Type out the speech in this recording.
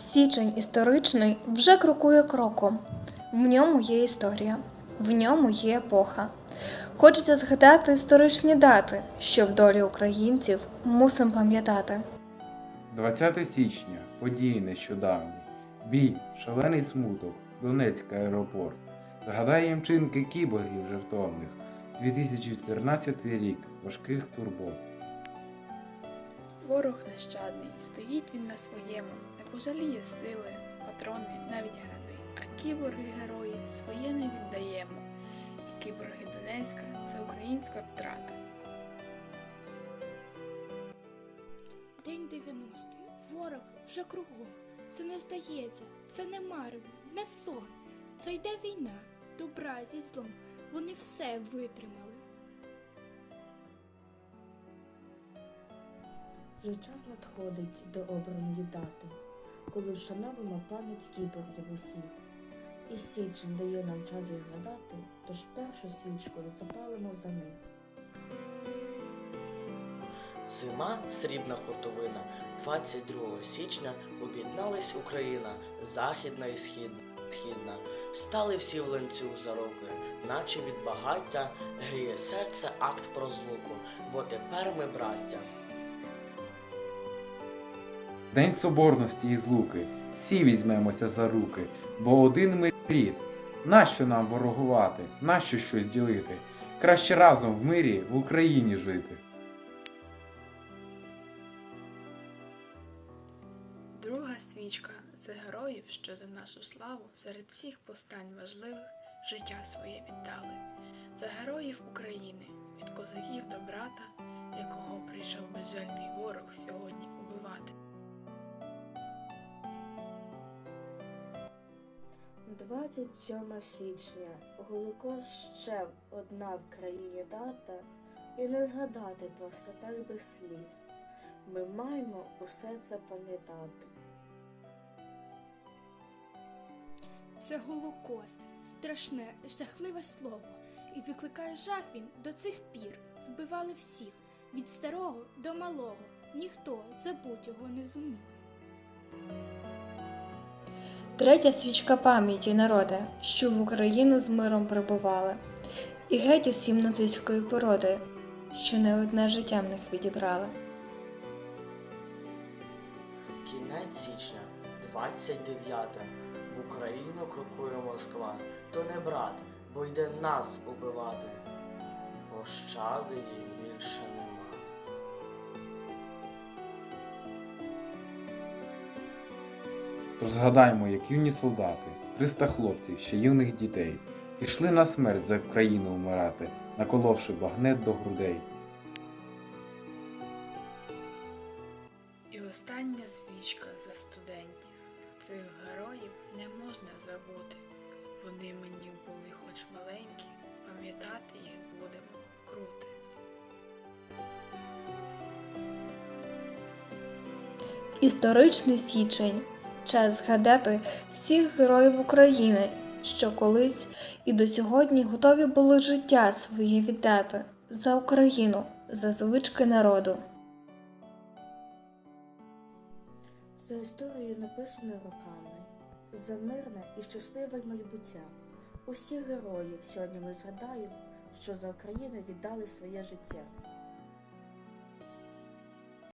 Січень історичний вже крокує кроком. В ньому є історія, в ньому є епоха. Хочеться згадати історичні дати, що в долі українців мусимо пам'ятати. 20 січня події нещодавні. Бій, шалений смуток, Донецький аеропорт. Згадаємо вчинки кіборгів жертовних. 2014 рік важких турбот. Ворог нещадний, стоїть він на своєму, пожаліє сили, патрони, навіть гради. А кіборги герої своє не віддаємо. І кіборги Донецька це українська втрата. День 90. Ворог вже кругом. Це не здається, це не марево, не сон. Це йде війна, добра зі злом. Вони все витримали. Вже час надходить до обраної дати, коли вшановуємо пам'ять кіборгів усіх. І січень дає нам час їх згадати, тож першу свічку запалимо за них. Зима, срібна хуртовина, 22 січня об'єднались Україна, Західна і Східна. Східна. Стали всі в ланцюг за руки, наче від багаття гріє серце акт про злуку, бо тепер ми браття. День Соборності і злуки. Всі візьмемося за руки, бо один ми рід. Нащо нам ворогувати? Нащо щось ділити? Краще разом в мирі в Україні жити. Друга свічка це героїв, що за нашу славу серед всіх повстань важливих життя своє віддали. Це героїв України, від козаків до брата, якого прийшов безжальний ворог сьогодні 27 січня Голокост ще одна в країні дата, і не згадати просто так без сліз. Ми маємо усе це пам'ятати. Це Голокост, страшне, жахливе слово, і викликає жах він до цих пір. Вбивали всіх, від старого до малого. Ніхто забудь його не зумів. Третя свічка пам'яті народи, що в Україну з миром прибували, і геть усім нацистської породи, що не одне життя в них відібрали. Кінець січня, 29 В Україну крокує Москва. То не брат, бо йде нас убивати. Пощади їй більше нема. Тож згадаймо, як юні солдати, 300 хлопців, ще юних дітей, ішли на смерть за Україну вмирати, наколовши багнет до грудей. І остання свічка за студентів. Цих героїв не можна забути. Вони мені були хоч маленькі, пам'ятати їх будемо круто. Історичний січень час згадати всіх героїв України, що колись і до сьогодні готові були життя своє віддати за Україну, за звички народу. За історією написано роками, за мирне і щасливе майбуття. Усіх героїв сьогодні ми згадаємо, що за Україну віддали своє життя.